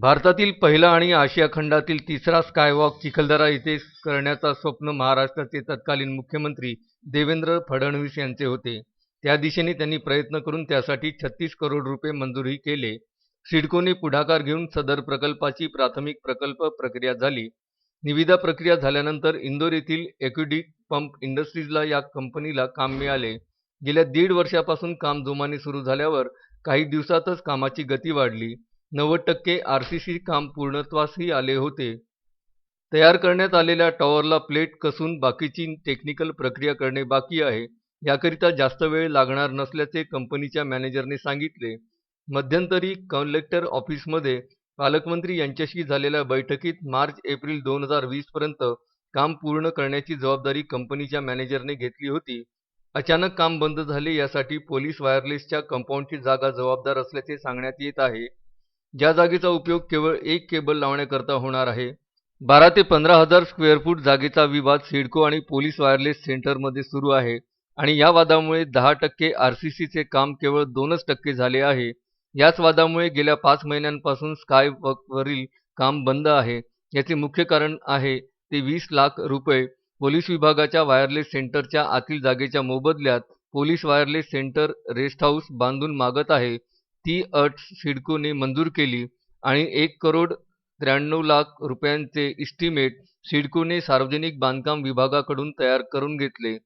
भारतातील पहिला आणि आशिया खंडातील तिसरा स्कायवॉक चिखलदरा येथे करण्याचा स्वप्न महाराष्ट्राचे तत्कालीन मुख्यमंत्री देवेंद्र फडणवीस यांचे होते. त्या दिशेने त्यांनी प्रयत्न करून त्यासाठी छत्तीस करोड रुपये मंजूरही केले. सिडकोने पुढाकार घेऊन सदर प्रकल्पाची प्राथमिक प्रकल्प प्रक्रिया झाली. निविदा प्रक्रिया झाल्यानंतर इंदोर येथील एक्युडिक पंप इंडस्ट्रीजला या कंपनीला काम मिळाले. गेल्या दीड वर्षापासून काम जोमाने सुरू झाल्यावर काही दिवसातच कामाची गती वाढली. नव्वद टक्के आर सी सी काम पूर्णत्वासही आले होते. तयार करण्यात आलेल्या टॉवरला प्लेट कसून बाकीची टेक्निकल प्रक्रिया करणे बाकी आहे. याकरिता जास्त वेळ लागणार नसल्याचे कंपनीच्या मॅनेजरने सांगितले. मध्यंतरी कलेक्टर ऑफिसमध्ये पालकमंत्री यांच्याशी झालेल्या बैठकीत मार्च एप्रिल दोन हजार वीसपर्यंत काम पूर्ण करण्याची जबाबदारी कंपनीच्या मॅनेजरने घेतली होती. अचानक काम बंद झाले यासाठी पोलीस वायरलेसच्या कंपाऊंडची जागा जबाबदार असल्याचे सांगण्यात येत आहे. ज्या जागेचा उपयोग केवळ एक केबल लावण्याकरता होणार आहे. बारा ते पंधरा हजार स्क्वेअर फूट जागेचा विवाद सिडको आणि पोलीस वायरलेस सेंटरमध्ये सुरू आहे आणि या वादामुळे दहा टक्के आर सी सीचे काम केवळ दोनच टक्के झाले आहे. याच वादामुळे गेल्या पाच महिन्यांपासून स्काय वरील काम बंद आहे. याचे मुख्य कारण आहे ते वीस लाख रुपये पोलीस विभागाच्या वायरलेस सेंटरच्या आतील जागेच्या मोबदल्यात police wireless centre rest house बांधून मागत आहे. ती अट सिडकोने मंजूर केली आणि एक करोड त्र्याण्णव लाख रुपयांचे इस्टिमेट सिडकोने सार्वजनिक बांधकाम विभागाकडून तयार करून घेतले.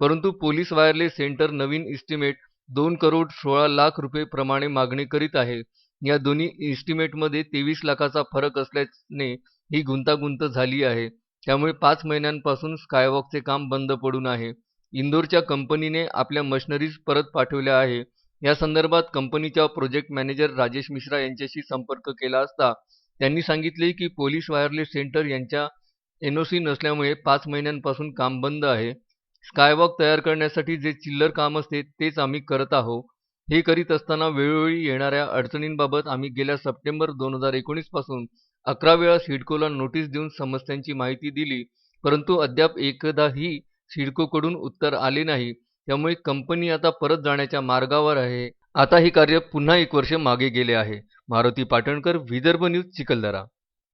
परंतु पोलीस वायरलेस सेंटर नवीन इस्टिमेट दोन करोड सोळा लाख रुपये प्रमाणे मागणी करीत आहे. या दोन्ही इस्टिमेटमध्ये तेवीस लाखाचा फरक असल्याने ही गुंतागुंत झाली आहे. त्यामुळे पाच महिन्यांपासून स्कायवॉकचे काम बंद पडून आहे. इंदोरच्या कंपनीने आपल्या मशनरीज परत पाठवल्या आहे. या संदर्भात कंपनीच्या प्रोजेक्ट मॅनेजर राजेश मिश्रा यांच्याशी संपर्क केला असता त्यांनी सांगितले की पोलीस वायरलेस सेंटर यांच्या एनओसी नसल्यामुळे पाच महिन्यांपासून काम बंद आहे. स्कायवॉक तयार करण्यासाठी जे चिल्लर काम असते तेच आम्ही करत आहोत. हे करीत असताना वेळोवेळी येणाऱ्या अडचणींबाबत आम्ही गेल्या सप्टेंबर दोन हजार एकोणीसपासून अकरा वेळा सिडकोला नोटीस देऊन समस्यांची माहिती दिली परंतु अद्याप एकदाही सिडकोकडून उत्तर आले नाही. त्यामुळे कंपनी आता परत जाण्याच्या मार्गावर आहे. आता हे कार्य पुन्हा एक वर्ष मागे गेले आहे. मारुती पाटणकर विदर्भ न्यूज चिखलदरा.